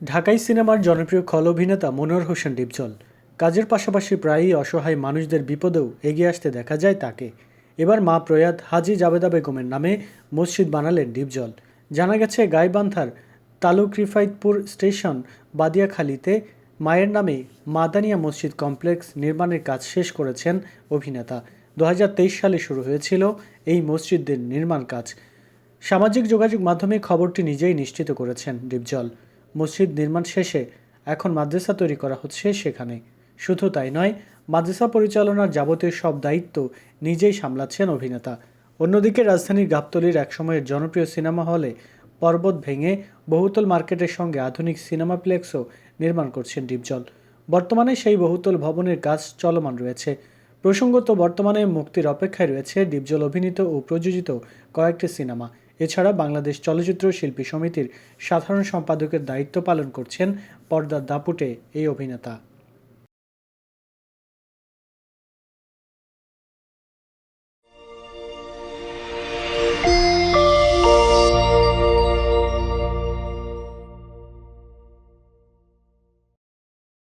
ঢাকাই সিনেমার জনপ্রিয় খল অভিনেতা মনোয়ার হোসেন ডিপজল। কাজের পাশাপাশি প্রায়ই অসহায় মানুষদের বিপদেও এগিয়ে আসতে দেখা যায় তাকে। এবার মা প্রয়াত হাজি জাবেদা বেগমের নামে মসজিদ বানালেন ডিপজল। জানা গেছে, গাইবান্ধার তালুক রিফাইতপুর স্টেশন বাদিয়াখালীতে মায়ের নামে মাদানিয়া মসজিদ কমপ্লেক্স নির্মাণের কাজ শেষ করেছেন অভিনেতা। দু হাজার তেইশ সালে শুরু হয়েছিল এই মসজিদের নির্মাণ কাজ। সামাজিক যোগাযোগ মাধ্যমে খবরটি নিজেই নিশ্চিত করেছেন ডিপজল। মসজিদ নির্মাণ শেষে এখন মাদ্রাসা তৈরি করা হচ্ছে সেখানে। শুধু তাই নয়, মাদ্রাসা পরিচালনার যাবতীয় সব দায়িত্ব নিজেই সামলাচ্ছেন অভিনেতা। অন্যদিকে রাজধানীর গাবতলীর একসময়ের জনপ্রিয় সিনেমা হলে পর্বত ভেঙে বহুতল মার্কেটের সঙ্গে আধুনিক সিনেমাপ্লেক্সও নির্মাণ করছেন ডিপজল। বর্তমানে সেই বহুতল ভবনের কাজ চলমান রয়েছে। প্রসঙ্গত, বর্তমানে মুক্তির অপেক্ষায় রয়েছে ডিপজল অভিনীত ও প্রযোজিত কয়েকটি সিনেমা। এছাড়া বাংলাদেশ চলচ্চিত্র শিল্পী সমিতির সাধারণ সম্পাদকের দায়িত্ব পালন করছেন পর্দার দাপুটে এই অভিনেতা।